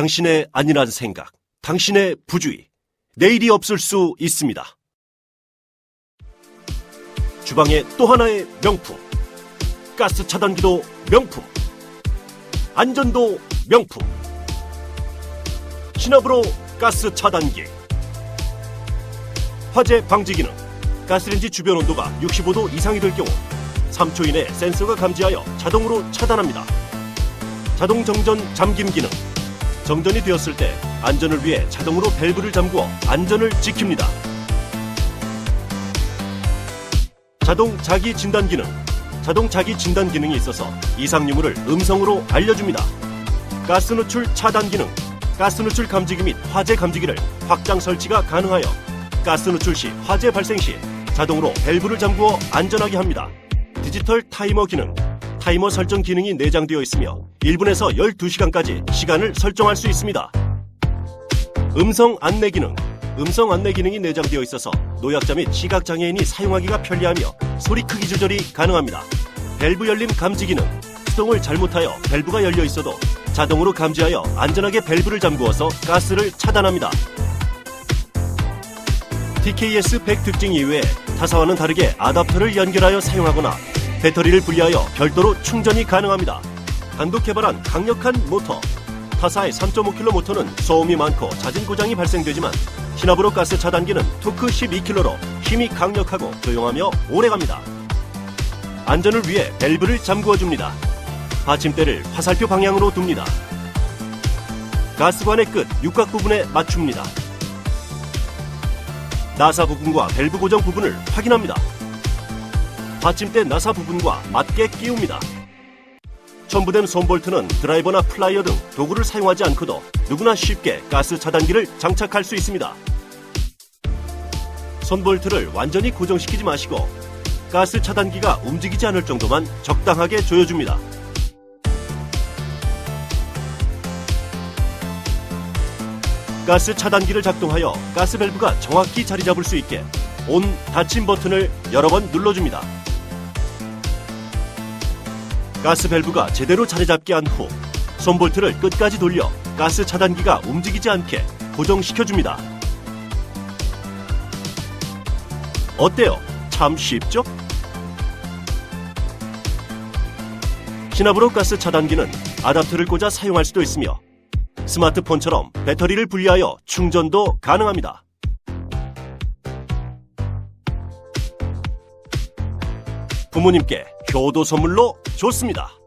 당신의 안일한 생각, 당신의 부주의, 내일이 없을 수 있습니다. 주방의 또 하나의 명품, 가스 차단기도 명품, 안전도 명품, 시나브로 가스 차단기, 화재 방지 기능, 가스레인지 주변 온도가 65도 이상이 될 경우 3초 이내 센서가 감지하여 자동으로 차단합니다. 자동 정전 잠김 기능, 정전이 되었을 때 안전을 위해 자동으로 밸브를 잠그어 안전을 지킵니다. 자동 자기 진단 기능. 자동 자기 진단 기능이 있어서 이상 유무를 음성으로 알려줍니다. 가스 누출 차단 기능. 가스 누출 감지기 및 화재 감지기를 확장 설치가 가능하여 가스 누출 시 화재 발생 시 자동으로 밸브를 잠그어 안전하게 합니다. 디지털 타이머 기능. 타이머 설정 기능이 내장되어 있으며 1분에서 12시간까지 시간을 설정할 수 있습니다. 음성 안내 기능. 음성 안내 기능이 내장되어 있어서 노약자 및 시각장애인이 사용하기가 편리하며 소리 크기 조절이 가능합니다. 밸브 열림 감지 기능. 수동을 잘못하여 밸브가 열려 있어도 자동으로 감지하여 안전하게 밸브를 잠그어서 가스를 차단합니다. TKS 100 특징 이외에 타사와는 다르게 아답터를 연결하여 사용하거나 배터리를 분리하여 별도로 충전이 가능합니다. 단독 개발한 강력한 모터. 타사의 3.5kg 모터는 소음이 많고 잦은 고장이 발생되지만 시나브로 가스 차단기는 토크 12kg로 힘이 강력하고 조용하며 오래갑니다. 안전을 위해 밸브를 잠그어 줍니다. 받침대를 화살표 방향으로 둡니다. 가스관의 끝 육각 부분에 맞춥니다. 나사 부분과 밸브 고정 부분을 확인합니다. 받침대 나사 부분과 맞게 끼웁니다. 첨부된 손볼트는 드라이버나 플라이어 등 도구를 사용하지 않고도 누구나 쉽게 가스 차단기를 장착할 수 있습니다. 손볼트를 완전히 고정시키지 마시고 가스 차단기가 움직이지 않을 정도만 적당하게 조여줍니다. 가스 차단기를 작동하여 가스 밸브가 정확히 자리 잡을 수 있게 온 닫힘 버튼을 여러 번 눌러줍니다. 가스 밸브가 제대로 자리 잡게 한 후 손볼트를 끝까지 돌려 가스 차단기가 움직이지 않게 고정시켜줍니다. 어때요? 참 쉽죠? 시나브로 가스 차단기는 아답터를 꽂아 사용할 수도 있으며 스마트폰처럼 배터리를 분리하여 충전도 가능합니다. 부모님께 효도 선물로 좋습니다.